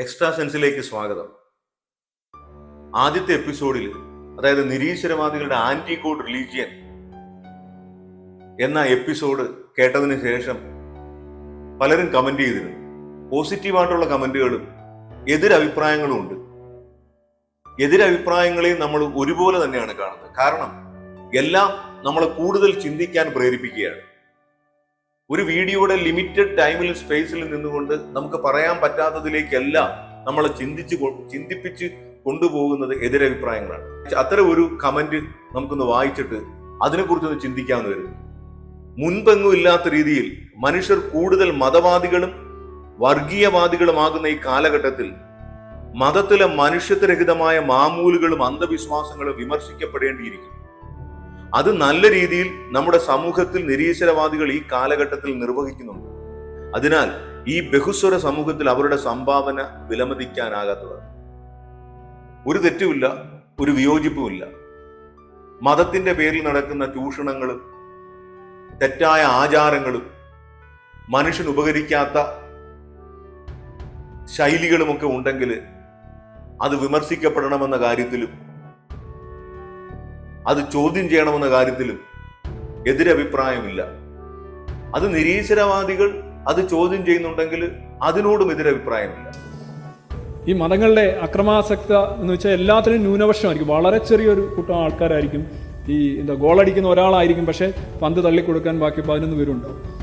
Extra സെൻസിലേക്ക് സ്വാഗതം. ആദ്യത്തെ എപ്പിസോഡിൽ അതായത് നിരീശ്വരവാദികളുടെ ആന്റി കോഡ് റിലീജിയൻ എന്ന എപ്പിസോഡ് കേട്ടതിന് ശേഷം പലരും കമന്റ് ചെയ്തിരുന്നു. പോസിറ്റീവായിട്ടുള്ള കമന്റുകളും എതിരഭിപ്രായങ്ങളും ഉണ്ട്. എതിരഭിപ്രായങ്ങളെയും നമ്മൾ ഒരുപോലെ തന്നെയാണ് കാണുന്നത്. കാരണം എല്ലാം നമ്മളെ കൂടുതൽ ചിന്തിക്കാൻ പ്രേരിപ്പിക്കുകയാണ്. ഒരു വീഡിയോയുടെ ലിമിറ്റഡ് ടൈമിൽ സ്പേസിൽ നിന്നുകൊണ്ട് നമുക്ക് പറയാൻ പറ്റാത്തതിലേക്കെല്ലാം നമ്മളെ ചിന്തിച്ച് ചിന്തിപ്പിച്ച് കൊണ്ടുപോകുന്നത് എതിരഭിപ്രായങ്ങളാണ്. അത്തരം ഒരു കമന്റ് നമുക്കൊന്ന് വായിച്ചിട്ട് അതിനെക്കുറിച്ചൊന്ന് ചിന്തിക്കാമെന്ന് വരുന്നു മുൻപെങ്ങും ഇല്ലാത്ത രീതിയിൽ മനുഷ്യർ കൂടുതൽ മതവാദികളും വർഗീയവാദികളുമാകുന്ന ഈ കാലഘട്ടത്തിൽ മതത്തിലെ മനുഷ്യത്വരഹിതമായ മാമൂലുകളും അന്ധവിശ്വാസങ്ങളും വിമർശിക്കപ്പെടേണ്ടിയിരിക്കുന്നു. അത് നല്ല രീതിയിൽ നമ്മുടെ സമൂഹത്തിൽ നിരീശ്വരവാദികൾ ഈ കാലഘട്ടത്തിൽ നിർവഹിക്കുന്നുണ്ട്. അതിനാൽ ഈ ബഹുസ്വര സമൂഹത്തിൽ അവരുടെ സംഭാവന വിലമതിക്കാനാകാത്തതാണ് ഒരു തെറ്റുമില്ല ഒരു വിയോജിപ്പുമില്ല. മതത്തിന്റെ പേരിൽ നടക്കുന്ന ചൂഷണങ്ങളും തെറ്റായ ആചാരങ്ങളും മനുഷ്യന് ഉപകരിക്കാത്ത ശൈലികളുമൊക്കെ ഉണ്ടെങ്കിൽ അത് വിമർശിക്കപ്പെടണമെന്ന കാര്യത്തിലും അത് ചോദ്യം ചെയ്യണമെന്ന കാര്യത്തിലും എതിരഭിപ്രായമില്ല. അത് നിരീശ്വരവാദികൾ അത് ചോദ്യം ചെയ്യുന്നുണ്ടെങ്കിൽ അതിനോടും എതിരഭിപ്രായമില്ല. ഈ മതങ്ങളുടെ അക്രമാസക്ത എന്ന് വെച്ചാൽ എല്ലാത്തിനും ന്യൂനപക്ഷമായിരിക്കും. വളരെ ചെറിയൊരു കൂട്ടം ആൾക്കാരായിരിക്കും. ഈ എന്താ ഗോളടിക്കുന്ന ഒരാളായിരിക്കും പക്ഷേ പന്ത് തള്ളിക്കൊടുക്കാൻ ബാക്കി പതിനൊന്ന് പേരുണ്ടാവും.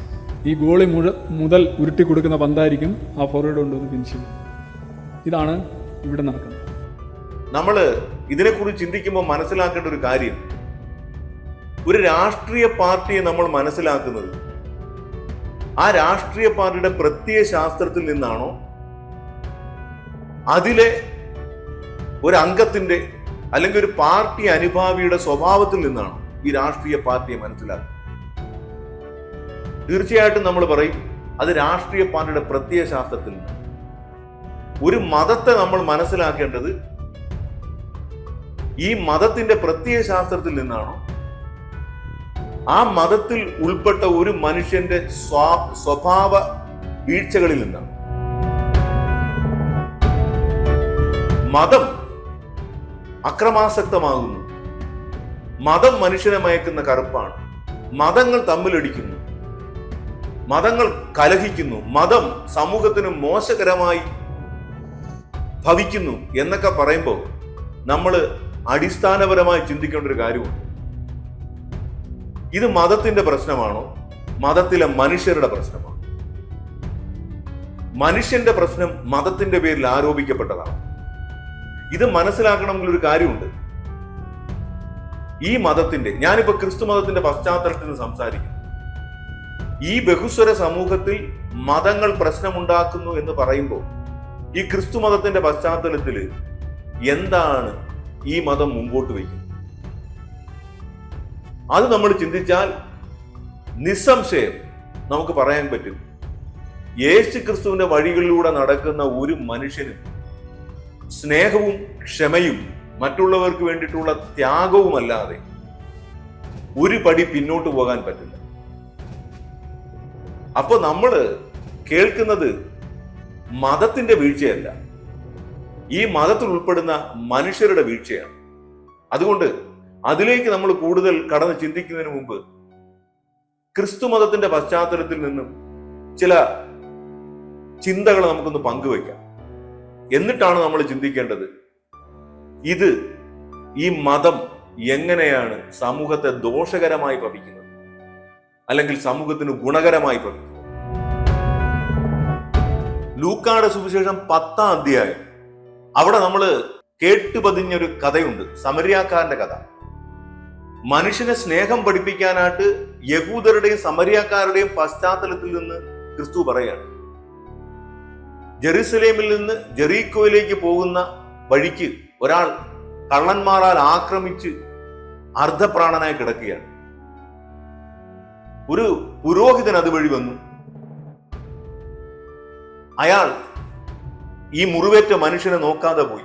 ഈ ഗോളി മുഴ മുതൽ ഉരുട്ടി കൊടുക്കുന്ന പന്തായിരിക്കും ആ ഫോർവേഡ് കൊണ്ടുവന്ന് ഫിനിഷ് ഇതാണ് ഇവിടെ നടക്കുന്നത്. നമ്മൾ ഇതിനെക്കുറിച്ച് ചിന്തിക്കുമ്പോൾ മനസ്സിലാക്കേണ്ട ഒരു കാര്യം. ഒരു രാഷ്ട്രീയ പാർട്ടിയെ നമ്മൾ മനസ്സിലാക്കുന്നത് ആ രാഷ്ട്രീയ പാർട്ടിയുടെ പ്രത്യയ ശാസ്ത്രത്തിൽ നിന്നാണോ? അതിലെ ഒരു അംഗത്തിന്റെ അല്ലെങ്കിൽ ഒരു പാർട്ടി അനുഭാവിയുടെ സ്വഭാവത്തിൽ നിന്നാണോ ഈ രാഷ്ട്രീയ പാർട്ടിയെ മനസ്സിലാക്കുന്നത്? തീർച്ചയായിട്ടും നമ്മൾ പറയും അത് രാഷ്ട്രീയ പാർട്ടിയുടെ പ്രത്യയ ശാസ്ത്രത്തിൽ നിന്ന് ഒരു മതത്തെ നമ്മൾ മനസ്സിലാക്കേണ്ടത് ഈ മതത്തിന്റെ പ്രത്യയ ശാസ്ത്രത്തിൽ നിന്നാണോ? ആ മതത്തിൽ ഉൾപ്പെട്ട ഒരു മനുഷ്യന്റെ സ്വാ- സ്വഭാവ വീഴ്ചകളിൽ നിന്നാണ്. മതം അക്രമാസക്തമാകുന്നു. മതം മനുഷ്യനെ മയക്കുന്ന കറുപ്പാണ്. മതങ്ങൾ തമ്മിലടിക്കുന്നു. മതങ്ങൾ കലഹിക്കുന്നു. മതം സമൂഹത്തിന് മോശകരമായി ഭവിക്കുന്നു എന്നൊക്കെ പറയുമ്പോൾ നമ്മൾ അടിസ്ഥാനപരമായി ചിന്തിക്കേണ്ട ഒരു കാര്യമുണ്ട്. ഇത് മതത്തിന്റെ പ്രശ്നമാണോ? മതത്തിലെ മനുഷ്യരുടെ പ്രശ്നമാണോ? മനുഷ്യന്റെ പ്രശ്നം മതത്തിന്റെ പേരിൽ ആരോപിക്കപ്പെട്ടതാണ്. ഇത് മനസ്സിലാക്കണമെങ്കിൽ ഒരു കാര്യമുണ്ട്. ഈ മതത്തിന്റെ ഞാനിപ്പോ ക്രിസ്തു മതത്തിന്റെ പശ്ചാത്തലത്തിൽ നിന്ന് സംസാരിക്കുന്നു. ഈ ബഹുസ്വര സമൂഹത്തിൽ മതങ്ങൾ പ്രശ്നമുണ്ടാക്കുന്നു എന്ന് പറയുമ്പോൾ ഈ ക്രിസ്തു മതത്തിന്റെ പശ്ചാത്തലത്തിൽ എന്താണ് ഈ മതം മുമ്പോട്ട് വയ്ക്കും. അത് നമ്മൾ ചിന്തിച്ചാൽ നിസ്സംശയം നമുക്ക് പറയാൻ പറ്റും. യേശു ക്രിസ്തുവിന്റെ വഴികളിലൂടെ നടക്കുന്ന ഒരു മനുഷ്യനും സ്നേഹവും ക്ഷമയും മറ്റുള്ളവർക്ക് വേണ്ടിയിട്ടുള്ള ത്യാഗവുമല്ലാതെ ഒരു പടി പിന്നോട്ട് പോകാൻ പറ്റില്ല. അപ്പൊ നമ്മൾ കേൾക്കുന്നത് മതത്തിന്റെ വീഴ്ചയല്ല. ഈ മതത്തിൽ ഉൾപ്പെടുന്ന മനുഷ്യരുടെ വീഴ്ചയാണ്. അതുകൊണ്ട് അതിലേക്ക് നമ്മൾ കൂടുതൽ കടന്ന് ചിന്തിക്കുന്നതിന് മുമ്പ് ക്രിസ്തു മതത്തിന്റെ പശ്ചാത്തലത്തിൽ നിന്നും ചില ചിന്തകൾ നമുക്കൊന്ന് പങ്കുവയ്ക്കാം. എന്നിട്ടാണ് നമ്മൾ ചിന്തിക്കേണ്ടത് ഇത് ഈ മതം എങ്ങനെയാണ് സമൂഹത്തെ ദോഷകരമായി ഭവിക്കുന്നത്? അല്ലെങ്കിൽ സമൂഹത്തിന് ഗുണകരമായി ഭവിക്കുന്നത്? ലൂക്കാട് സുവിശേഷം പത്താം അധ്യായം അവിടെ നമ്മൾ കേട്ടുപതിഞ്ഞൊരു കഥയുണ്ട്. സമരിയാക്കാരന്റെ കഥ. മനുഷ്യനെ സ്നേഹം പഠിപ്പിക്കാനായിട്ട് യഹൂദരുടെയും സമരിയാക്കാരുടെയും പശ്ചാത്തലത്തിൽ നിന്ന് ക്രിസ്തു പറയാണ് ജെറുസലേമിൽ നിന്ന് ജെറീക്കോയിലേക്ക് പോകുന്ന വഴിക്ക് ഒരാൾ കള്ളന്മാരാൽ ആക്രമിച്ച് അർദ്ധപ്രാണനായി കിടക്കുകയാണ്. ഒരു പുരോഹിതൻ അതുവഴി വന്നു. അയാൾ ഈ മുറിവേറ്റ മനുഷ്യനെ നോക്കാതെ പോയി.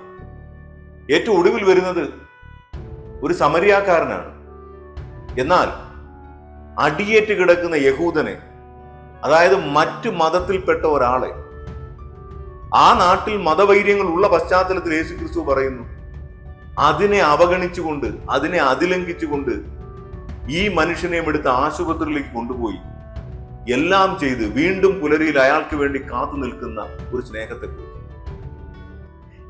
ഏറ്റവും ഒടുവിൽ വരുന്നത് ഒരു സമരിയാക്കാരനാണ്. എന്നാൽ അടിയേറ്റ് കിടക്കുന്ന യഹൂദനെ അതായത് മറ്റ് മതത്തിൽപ്പെട്ട ഒരാളെ ആ നാട്ടിൽ മതവൈര്യങ്ങൾ ഉള്ള പശ്ചാത്തലത്തിൽ യേശു ക്രിസ്തു പറയുന്നു അതിനെ അവഗണിച്ചുകൊണ്ട് അതിനെ അതിലംഘിച്ചുകൊണ്ട് ഈ മനുഷ്യനെയും എടുത്ത് ആശുപത്രിയിലേക്ക് കൊണ്ടുപോയി. എല്ലാം ചെയ്ത് വീണ്ടും പുലരിയിൽ അയാൾക്ക് വേണ്ടി കാത്തു നിൽക്കുന്ന ഒരു സ്നേഹത്തെ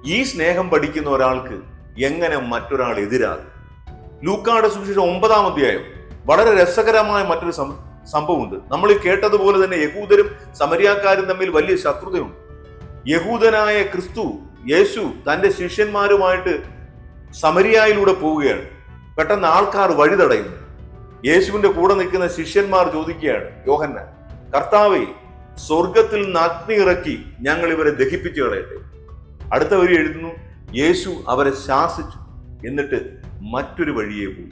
ഈ സ്നേഹം പഠിക്കുന്ന ഒരാൾക്ക് എങ്ങനെ മറ്റൊരാൾ എതിരാകും? ലൂക്കാട് സുവിശേഷം ഒമ്പതാം അധ്യായം. വളരെ രസകരമായ മറ്റൊരു സംഭവമുണ്ട്. നമ്മൾ കേട്ടതുപോലെ തന്നെ യഹൂദരും സമരിയാക്കാരും തമ്മിൽ വലിയ ശത്രുതയുണ്ട്. യഹൂദനായ ക്രിസ്തു യേശു തന്റെ ശിഷ്യന്മാരുമായിട്ട് സമരിയായിലൂടെ പോവുകയാണ്. പെട്ടെന്ന് ആൾക്കാർ വഴി തടയുന്നു യേശുവിന്റെ കൂടെ നിൽക്കുന്ന ശിഷ്യന്മാർ ചോദിക്കുകയാണ് യോഹന്ന കർത്താവെ സ്വർഗത്തിൽ നിന്ന് അഗ്നി ഇറക്കി ഞങ്ങൾ ഇവരെ ദഹിപ്പിച്ചു കളയട്ടെ. അടുത്ത വരി എഴുതുന്നു. യേശു അവരെ ശാസിച്ചു. എന്നിട്ട് മറ്റൊരു വഴിയെ പോയി.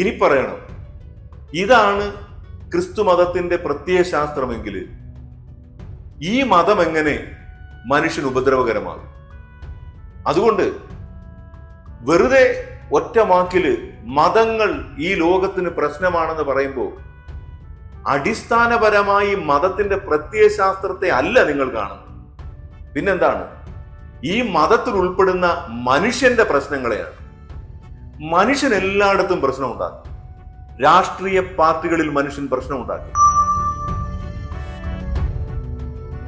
ഇനി പറയണം. ഇതാണ് ക്രിസ്തു മതത്തിന്റെ പ്രത്യയശാസ്ത്രമെങ്കിൽ ഈ മതം എങ്ങനെ മനുഷ്യൻ ഉപദ്രവകരമാകും? അതുകൊണ്ട് വെറുതെ ഒറ്റ വാക്കിൽ മതങ്ങൾ ഈ ലോകത്തിന് പ്രശ്നമാണെന്ന് പറയുമ്പോൾ അടിസ്ഥാനപരമായി മതത്തിന്റെ പ്രത്യയശാസ്ത്രത്തെ അല്ല നിങ്ങൾ കാണുന്നത്. പിന്നെന്താണ്? ഈ മതത്തിൽ ഉൾപ്പെടുന്ന മനുഷ്യന്റെ പ്രശ്നങ്ങളെയാണ്. മനുഷ്യൻ എല്ലായിടത്തും പ്രശ്നമുണ്ടാക്കും രാഷ്ട്രീയ പാർട്ടികളിൽ മനുഷ്യൻ പ്രശ്നമുണ്ടാക്കി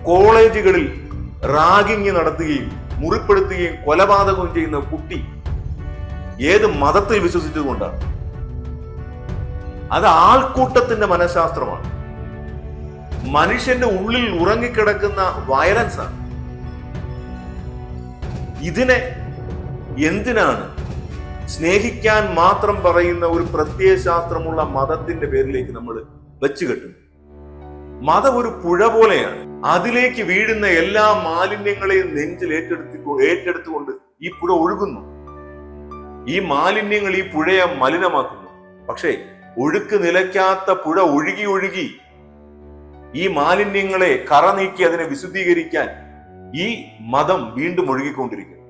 കോളേജുകളിൽ റാഗിങ് നടത്തുകയും മുറിപ്പെടുത്തുകയും കൊലപാതകവും ചെയ്യുന്ന കുട്ടി ഏത് മതത്തിൽ വിശ്വസിച്ചതുകൊണ്ടാണ്? അത് ആൾക്കൂട്ടത്തിന്റെ മനഃശാസ്ത്രമാണ്. മനുഷ്യന്റെ ഉള്ളിൽ ഉറങ്ങിക്കിടക്കുന്ന വയലൻസ് ആണ്. ഇതിനെ എന്തിനാണ് സ്നേഹിക്കാൻ മാത്രം പറയുന്ന ഒരു പ്രത്യയശാസ്ത്രമുള്ള മതത്തിന്റെ പേരിലേക്ക് നമ്മൾ വെച്ചു കെട്ടുന്നു മതം ഒരു പുഴ പോലെയാണ്. അതിലേക്ക് വീഴുന്ന എല്ലാ മാലിന്യങ്ങളെയും നെഞ്ചിൽ ഏറ്റെടുത്തി ഏറ്റെടുത്തുകൊണ്ട് ഈ പുഴ ഒഴുകുന്നു. ഈ മാലിന്യങ്ങൾ ഈ പുഴയെ മലിനമാക്കുന്നു. പക്ഷേ ഒഴുക്ക് നിലയ്ക്കാത്ത പുഴ ഒഴുകി ഒഴുകി ഈ മാലിന്യങ്ങളെ കറ നീക്കി അതിനെ വിശുദ്ധീകരിക്കാൻ ഈ മതം വീണ്ടും ഒഴുകിക്കൊണ്ടിരിക്കുന്നു.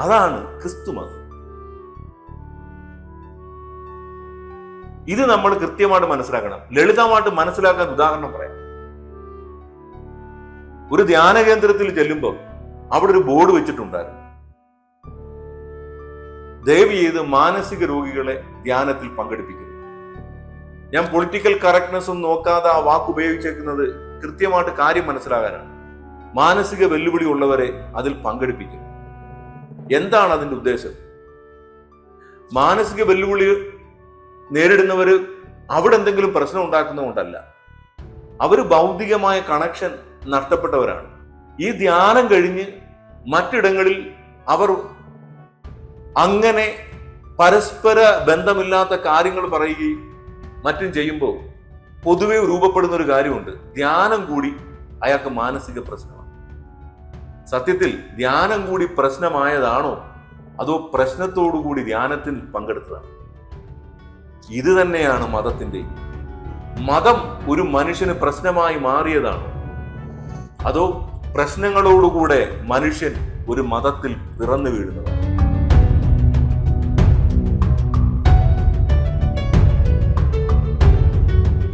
അതാണ് ക്രിസ്തു മതം. ഇത് നമ്മൾ കൃത്യമായിട്ട് മനസ്സിലാക്കണം. ലളിതമായിട്ട് മനസ്സിലാക്കാൻ ഉദാഹരണം പറയാം. ഒരു ധ്യാന കേന്ദ്രത്തിൽ ചെല്ലുമ്പോൾ അവിടെ ഒരു ബോർഡ് വെച്ചിട്ടുണ്ടായിരുന്നു. ദയവ് ചെയ്ത് മാനസിക രോഗികളെ ധ്യാനത്തിൽ പങ്കെടുപ്പിക്കുന്നു ഞാൻ പൊളിറ്റിക്കൽ കറക്റ്റ്നെസ് ഒന്നും നോക്കാതെ ആ വാക്ക് ഉപയോഗിച്ചേക്കുന്നത് കൃത്യമായിട്ട് കാര്യം മനസ്സിലാകാനാണ്. മാനസിക വെല്ലുവിളി ഉള്ളവരെ അതിൽ പങ്കെടുപ്പിക്കുന്നു. എന്താണ് അതിന്റെ ഉദ്ദേശം? മാനസിക വെല്ലുവിളി നേരിടുന്നവർ അവിടെ എന്തെങ്കിലും പ്രശ്നം ഉണ്ടാക്കുന്നതുകൊണ്ടല്ല. അവർ ഭൗതികമായ കണക്ഷൻ നഷ്ടപ്പെട്ടവരാണ്. ഈ ധ്യാനം കഴിഞ്ഞ് മറ്റിടങ്ങളിൽ അവർ അങ്ങനെ പരസ്പര ബന്ധമില്ലാത്ത കാര്യങ്ങൾ പറയുകയും മറ്റും ചെയ്യുമ്പോൾ പൊതുവെ രൂപപ്പെടുന്ന ഒരു കാര്യമുണ്ട്. ധ്യാനം കൂടി അയാൾക്ക് മാനസിക പ്രശ്നമാണ്. സത്യത്തിൽ ധ്യാനം കൂടി പ്രശ്നമായതാണോ? അതോ പ്രശ്നത്തോടുകൂടി ധ്യാനത്തിൽ പങ്കെടുത്തതാണ്? ഇത് തന്നെയാണ് മതത്തിന്റെ മതം ഒരു മനുഷ്യന് പ്രശ്നമായി മാറിയതാണ്? അതോ പ്രശ്നങ്ങളോടുകൂടെ മനുഷ്യൻ ഒരു മതത്തിൽ പിറന്നു വീഴുന്നതാണ്?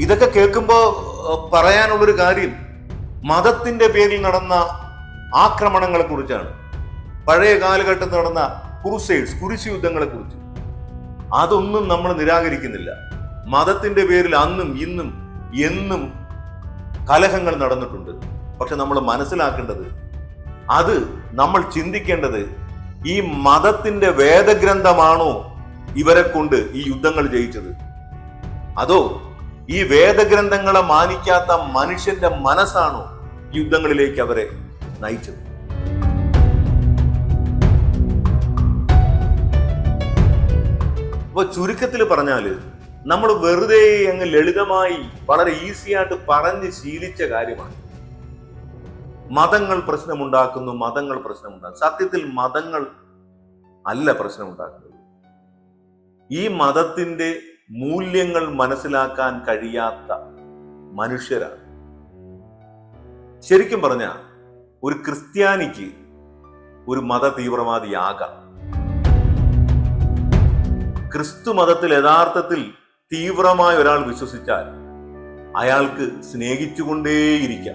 ഇതൊക്കെ കേൾക്കുമ്പോൾ പറയാനുള്ളൊരു കാര്യം മതത്തിന്റെ പേരിൽ നടന്ന ആക്രമണങ്ങളെ കുറിച്ചാണ്. പഴയ കാലഘട്ടത്തിൽ നടന്ന ക്രൂസൈഡ്സ് കുരിശ് യുദ്ധങ്ങളെ കുറിച്ച്. അതൊന്നും നമ്മൾ നിരാകരിക്കുന്നില്ല. മതത്തിന്റെ പേരിൽ അന്നും ഇന്നും എന്നും കലഹങ്ങൾ നടന്നിട്ടുണ്ട്. പക്ഷെ നമ്മൾ മനസ്സിലാക്കേണ്ടത് അത് നമ്മൾ ചിന്തിക്കേണ്ടത് ഈ മതത്തിന്റെ വേദഗ്രന്ഥമാണോ ഇവരെ കൊണ്ട് ഈ യുദ്ധങ്ങൾ ജയിച്ചത്? അതോ ഈ വേദഗ്രന്ഥങ്ങളെ മാനിക്കാത്ത മനുഷ്യന്റെ മനസ്സാണോ യുദ്ധങ്ങളിലേക്ക് അവരെ നയിച്ചത് അപ്പൊ ചുരുക്കത്തിൽ പറഞ്ഞാൽ നമ്മൾ വെറുതെ അങ്ങ് ലളിതമായി വളരെ ഈസിയായിട്ട് പറഞ്ഞ് ശീലിച്ച കാര്യമാണ്. മതങ്ങൾ പ്രശ്നമുണ്ടാക്കുന്നു മതങ്ങൾ പ്രശ്നമുണ്ടാക്കുന്നു. സത്യത്തിൽ മതങ്ങൾ അല്ല പ്രശ്നമുണ്ടാക്കുന്നത്. ഈ മതത്തിന്റെ മൂല്യങ്ങൾ മനസ്സിലാക്കാൻ കഴിയാത്ത മനുഷ്യരാണ്. ശരിക്കും പറഞ്ഞ ഒരു ക്രിസ്ത്യാനിക്ക് ഒരു മത തീവ്രവാദിയാകാം ക്രിസ്തു മതത്തിൽ യഥാർത്ഥത്തിൽ തീവ്രമായ ഒരാൾ വിശ്വസിച്ചാൽ അയാൾക്ക് സ്നേഹിച്ചുകൊണ്ടേയിരിക്കാം.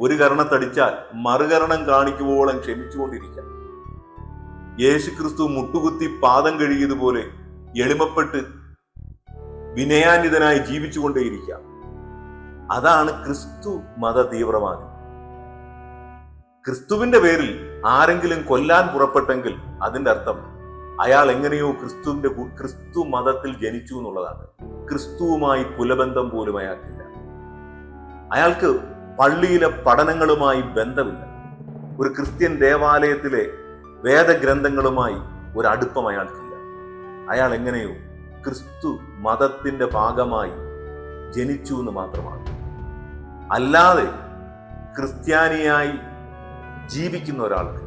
ഒരു കരണത്തടിച്ചാൽ മറുകരണം കാണിക്കുവോളം ക്ഷമിച്ചുകൊണ്ടിരിക്കാം. യേശുക്രിസ്തു മുട്ടുകുത്തി പാദം കഴുകിയതുപോലെ എളിമപ്പെട്ട് വിനയാന്വിതനായി ജീവിച്ചുകൊണ്ടേയിരിക്കാം. അതാണ് ക്രിസ്തു മത തീവ്രവാദി ക്രിസ്തുവിന്റെ പേരിൽ ആരെങ്കിലും കൊല്ലാൻ പുറപ്പെട്ടെങ്കിൽ അതിന്റെ അർത്ഥം അയാൾ എങ്ങനെയോ ക്രിസ്തുവിന്റെ ക്രിസ്തു മതത്തിൽ ജനിച്ചു എന്നുള്ളതാണ്. ക്രിസ്തുവുമായി കുലബന്ധം പോലും അയാൾക്കില്ല. അയാൾക്ക് പള്ളിയിലെ പഠനങ്ങളുമായി ബന്ധമില്ല. ഒരു ക്രിസ്ത്യൻ ദേവാലയത്തിലെ വേദഗ്രന്ഥങ്ങളുമായി ഒരു അടുപ്പം അയാൾക്കില്ല. അയാൾ എങ്ങനെയോ ക്രിസ്തു മതത്തിന്റെ ഭാഗമായി ജനിച്ചു എന്ന് മാത്രമാണ്. അല്ലാതെ ക്രിസ്ത്യാനിയായി ജീവിക്കുന്ന ഒരാൾക്ക്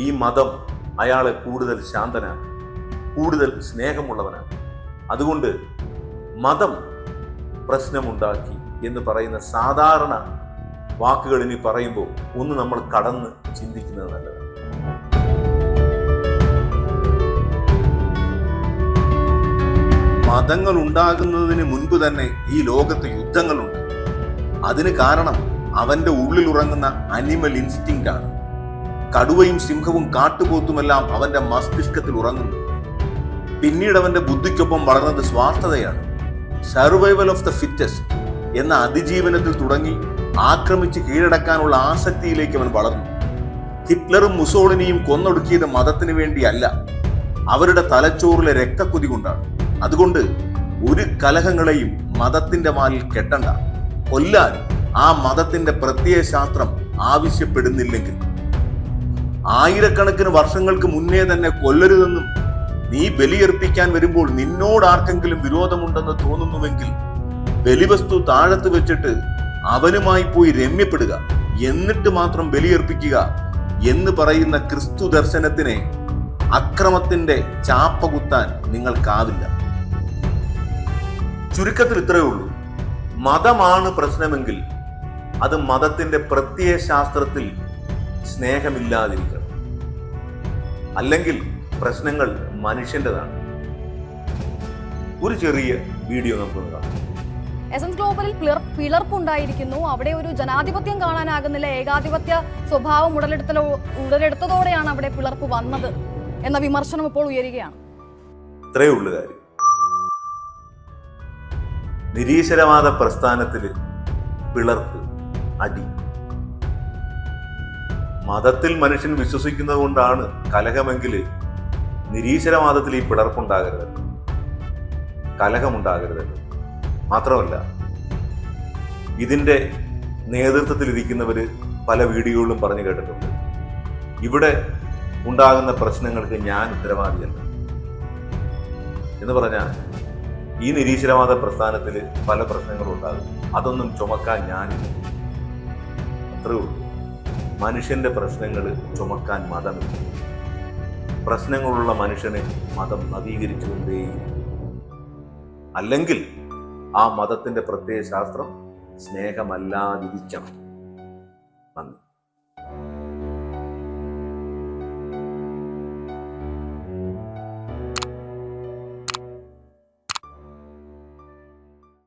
ഈ മതം അയാളെ കൂടുതൽ ശാന്തനാണ് കൂടുതൽ സ്നേഹമുള്ളവനാണ്. അതുകൊണ്ട് മതം പ്രശ്നമുണ്ടാക്കി എന്ന് പറയുന്ന സാധാരണ വാക്കുകൾ ഇനി പറയുമ്പോൾ ഒന്ന് നമ്മൾ കടന്ന് ചിന്തിക്കുന്നത് നല്ലതാണ്. മതങ്ങൾ ഉണ്ടാകുന്നതിന് മുൻപ് തന്നെ ഈ ലോകത്ത് യുദ്ധങ്ങളുണ്ട്. അതിന് കാരണം അവന്റെ ഉള്ളിൽ ഉറങ്ങുന്ന അനിമൽ ഇൻസ്റ്റിങ് ആണ്. കടുവയും സിംഹവും കാട്ടുപോത്തുമെല്ലാം അവന്റെ മസ്തിഷ്കത്തിൽ ഉറങ്ങുന്നു. പിന്നീട് അവന്റെ ബുദ്ധിക്കൊപ്പം വളർന്നത് സ്വാർത്ഥതയാണ്. സർവൈവൽ ഓഫ് ദ ഫിറ്റസ്റ്റ് എന്ന അതിജീവനത്തിൽ തുടങ്ങി ആക്രമിച്ച് കീഴടക്കാനുള്ള ആസക്തിയിലേക്ക് അവൻ വളർന്നു. ഹിറ്റ്ലറും മുസോളിനിയും കൊന്നൊടുക്കിയത് മതത്തിന് വേണ്ടിയല്ല അവരുടെ തലച്ചോറിലെ രക്തക്കുതി കൊണ്ടാണ്. അതുകൊണ്ട് ഒരു കലഹങ്ങളെയും മതത്തിന്റെ മാലിൽ കെട്ടണ്ട. കൊല്ലാൻ ആ മതത്തിന്റെ പ്രത്യയ ശാസ്ത്രം ആവശ്യപ്പെടുന്നില്ലെങ്കിൽ ആയിരക്കണക്കിന് വർഷങ്ങൾക്ക് മുന്നേ തന്നെ കൊല്ലരുതെന്നും നീ ബലിയർപ്പിക്കാൻ വരുമ്പോൾ നിന്നോട് ആർക്കെങ്കിലും വിരോധമുണ്ടെന്ന് തോന്നുന്നുവെങ്കിൽ ബലിവസ്തു താഴത്ത് വെച്ചിട്ട് അവനുമായി പോയി രമ്യപ്പെടുക എന്നിട്ട് മാത്രം ബലിയർപ്പിക്കുക എന്ന് പറയുന്ന ക്രിസ്തു ദർശനത്തിനെ അക്രമത്തിന്റെ ചാപ്പ കുത്താൻ നിങ്ങൾക്കാവില്ല. ചുരുക്കത്തിൽ ഇത്രയേ ഉള്ളൂ. മതമാണ് പ്രശ്നമെങ്കിൽ അത് മതത്തിന്റെ പ്രത്യയ ശാസ്ത്രത്തിൽ സ്നേഹമില്ലാതിരിക്കണം. അല്ലെങ്കിൽ പ്രശ്നങ്ങൾ മനുഷ്യന്റെതാണ് ഒരു ചെറിയ വീഡിയോ നമുക്ക് കാണാം. എസൻസ് ഗ്ലോബലിൽ പിളർ പിളർപ്പുണ്ടായിരിക്കുന്നു. അവിടെ ഒരു ജനാധിപത്യം കാണാനാകുന്നില്ല. ഏകാധിപത്യ സ്വഭാവം ഉടലെടുത്തലോ ഉടലെടുത്തതോടെയാണ് അവിടെ പിളർപ്പ് വന്നത് എന്ന വിമർശനം ഇപ്പോൾ ഉയരുകയാണ്. ഇത്രയേ ഉള്ളു കാര്യം. നിരീശ്വരവാദ പ്രസ്ഥാനത്തിൽ പിളർപ്പ് അടി. മതത്തിൽ മനുഷ്യൻ വിശ്വസിക്കുന്നത് കൊണ്ടാണ് കലഹമെങ്കിൽ നിരീശ്വരവാദത്തിൽ ഈ പിടർപ്പുണ്ടാകരുത് കലഹമുണ്ടാകരുത്. മാത്രമല്ല ഇതിന്റെ നേതൃത്വത്തിലിരിക്കുന്നവര് പല വീഡിയോകളിലും പറഞ്ഞു കേട്ടിട്ടുണ്ട്. ഇവിടെ ഉണ്ടാകുന്ന പ്രശ്നങ്ങൾക്ക് ഞാൻ ഉത്തരവാദിയല്ല. എന്ന് പറഞ്ഞാൽ ഈ നിരീശ്വരവാദ പ്രസ്ഥാനത്തിൽ പല പ്രശ്നങ്ങളും ഉണ്ടാകും അതൊന്നും ചുമക്കാൻ ഞാനില്ല. അത്രേ ഉള്ളൂ. മനുഷ്യന്റെ പ്രശ്നങ്ങൾ ചുമക്കാൻ മതമില്ല പ്രശ്നങ്ങളുള്ള മനുഷ്യനെ മതം നവീകരിച്ചുകൊണ്ടേ അല്ലെങ്കിൽ ആ മതത്തിന്റെ പ്രത്യയശാസ്ത്രം സ്നേഹമല്ലാതിരിക്കണം. നന്ദി.